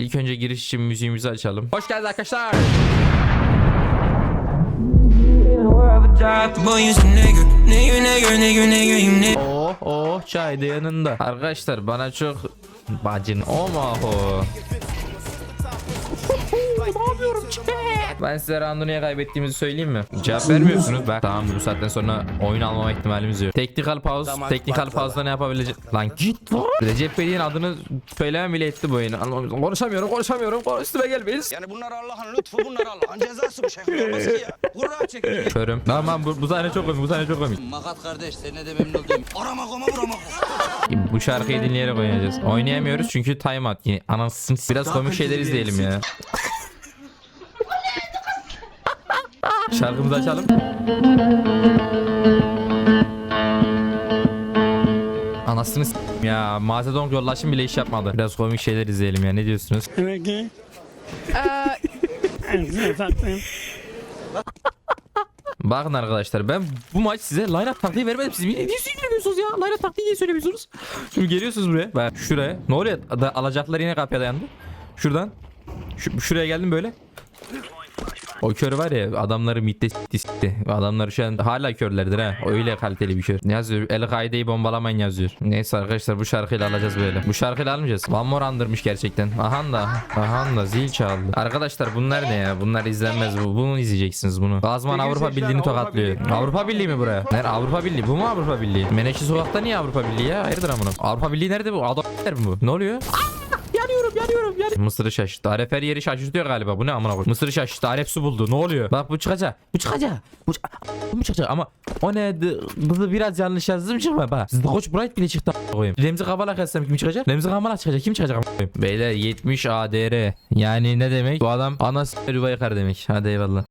İlk önce giriş için müziğimizi açalım. Hoş geldiniz arkadaşlar. Oh oh çay da yanında. Arkadaşlar bana çok bacın omaho. Ben size roundu niye kaybettiğimizi söyleyeyim mi? Cevap vermiyorsunuz. Bak tamam bu saatten sonra oyun almama ihtimalimiz yok. Teknikal pause. Teknikal pause'da ne yapabilecek? Lan git lan. Recep Bey'in adını söylemem bile etti bu oyunu. Anlamıyorum. Konuşamıyorum konuşamıyorum. Konuş- Üstüme gelmeyiz. Yani bunlar Allah'ın lütfu, bunlar Allah'ın cezası bu şey. Olmaz ki ya. Kurra çekin. Körüm. Tamam bu, bu sahne çok komik. Bu sahne çok komik. Makat kardeş, seninle de memnun oldum. Arama koma vurama. Bu şarkıyı dinleyerek oynayacağız. Oynayamıyoruz çünkü time out. Yine Anasını biraz komik şeyler izleyelim ya. Şarkımızı açalım. Anasını s- ya Macedon yollaşım bile iş yapmadı. Biraz komik şeyler izleyelim ya ne diyorsunuz? Demek ki en sattım. Bakın arkadaşlar ben bu maç size line-up taktiği vermedim. Siz niye söylemiyorsunuz ya? Line-up taktiği niye söylemiyorsunuz? Şimdi geliyorsunuz buraya. Bak şuraya. Ne oluyor? Da, alacaklar yine kapıya dayandı. Şuradan. Şu, şuraya geldim böyle. O kör var ya adamları midde sitti sitti. Adamlar şu an hala körlerdir ha. Öyle kaliteli bir kör. Ne yazıyor? El Kaide'yi bombalamayın yazıyor. Neyse arkadaşlar bu şarkıyla alacağız böyle. Bu şarkıyla almayacağız. One more andırmış gerçekten. Ahan da. Ahan da zil çaldı. Arkadaşlar bunlar ne ya? Bunlar izlenmez bu. Bunu izleyeceksiniz bunu. Gazman Avrupa Birliği'ni tokatlıyor. Avrupa Birliği mi buraya? Nerede? Avrupa Birliği. Bu mu Avrupa Birliği? Menekşe sokakta niye Avrupa Birliği ya? Hayırdır amına? Avrupa Birliği nerede bu? Adam mi bu? Ne oluyor? Yanıyorum yanıyorum yanıyorum. Mısır'ı şaşırttı. Aref her yeri şaşırtıyor galiba. Bu ne amına koyayım? Mısır'ı şaşırttı. Aref su buldu. Ne oluyor? Bak bu çıkacak. Bu çıkacak. Bu, çık- bu çıkacak ama o ne? Bunu biraz yanlış yazdım çıkma bak. Koç Bright bile çıktı koyayım. Remzi Kabalak yazsam kim çıkacak? Remzi Kabalak çıkacak. Kim çıkacak koyayım? Beyler 70 ADR. Yani ne demek? Bu adam ana s*** yuva demek. Hadi eyvallah.